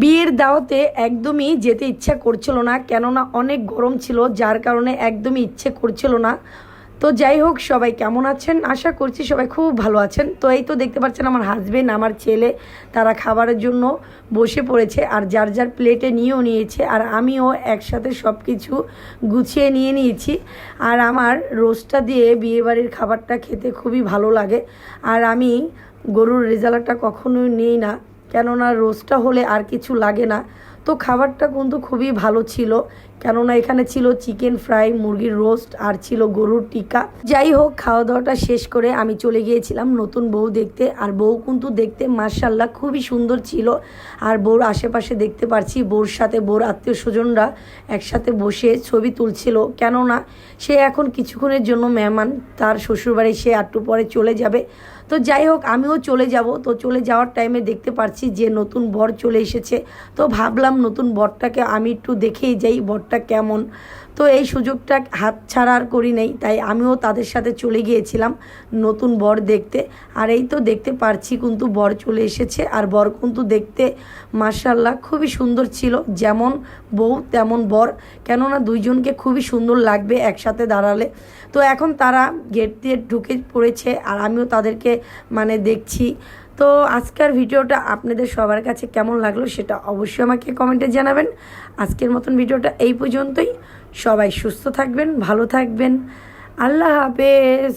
বিয়ের দাওয়াতে একদমই যেতে ইচ্ছা করছিল না, কেননা অনেক গরম ছিল, যার কারণে একদমই ইচ্ছে করছিল না। তো যাই হোক, সবাই কেমন আছেন? আশা করছি সবাই খুব ভালো আছেন। তো এই তো দেখতে পাচ্ছেন আমার হাজবেন্ড আমার ছেলে, তারা খাবারের জন্য বসে পড়েছে, আর যার যার প্লেটে নিয়েও নিয়েছে, আর আমিও একসাথে সব কিছু গুছিয়ে নিয়ে নিয়েছি। আর আমার রোস্টটা দিয়ে বিয়েবাড়ির খাবারটা খেতে খুবই ভালো লাগে। আর আমি গরুর রেজাল্টটা কখনোই নিই না। কেননা রোজটা হলে আর কিছু লাগে না। তো খাবারটা কিন্তু খুবই ভালো ছিল। কেননা এখানে ছিল চিকেন ফ্রাই, মুরগির রোস্ট আর ছিল গরুর টিকা যাই হোক খাওয়া দাওয়াটা শেষ করে আমি চলে গিয়েছিলাম নতুন বউ দেখতে। আর বউ কিন্তু দেখতে মার্শাল্লাহ খুবই সুন্দর ছিল। আর বউর আশেপাশে দেখতে পারছি বউর সাথে বউর আত্মীয় স্বজনরা একসাথে বসে ছবি তুলছিল। কেননা সে এখন কিছুক্ষণের জন্য মেহমান, তার শ্বশুরবাড়ি সে একটু পরে চলে যাবে। তো যাই হোক, আমিও চলে যাব। তো চলে যাওয়ার টাইমে দেখতে পারছি যে নতুন বর চলে এসেছে। তো ভাবলাম নতুন বরটাকে আমি একটু দেখেই যাই বরটা কেমন। তো এই সুযোগটা হাত ছাড়া আর করি নেই, তাই আমিও তাদের সাথে চলে গিয়েছিলাম নতুন বর দেখতে। আর এই তো দেখতে পারছি কিন্তু বর চলে এসেছে, আর বর কিন্তু দেখতে মার্শাল্লাহ খুবই সুন্দর ছিল, যেমন বউ তেমন বর। কেননা দুইজনকে খুবই সুন্দর লাগবে একসাথে দাঁড়ালে। তো এখন তারা গেট দিয়ে ঢুকে পড়েছে, আর আমিও তাদেরকে মানে দেখছি। তো আজকের ভিডিওটা আপনাদের সবার কাছে কেমন লাগল সেটা অবশ্যই আমাকে কমেন্টে জানাবেন। আজকের মতন ভিডিওটা এই পর্যন্তই। সবাই সুস্থ থাকবেন, ভালো থাকবেন। আল্লাহ হাফেজ।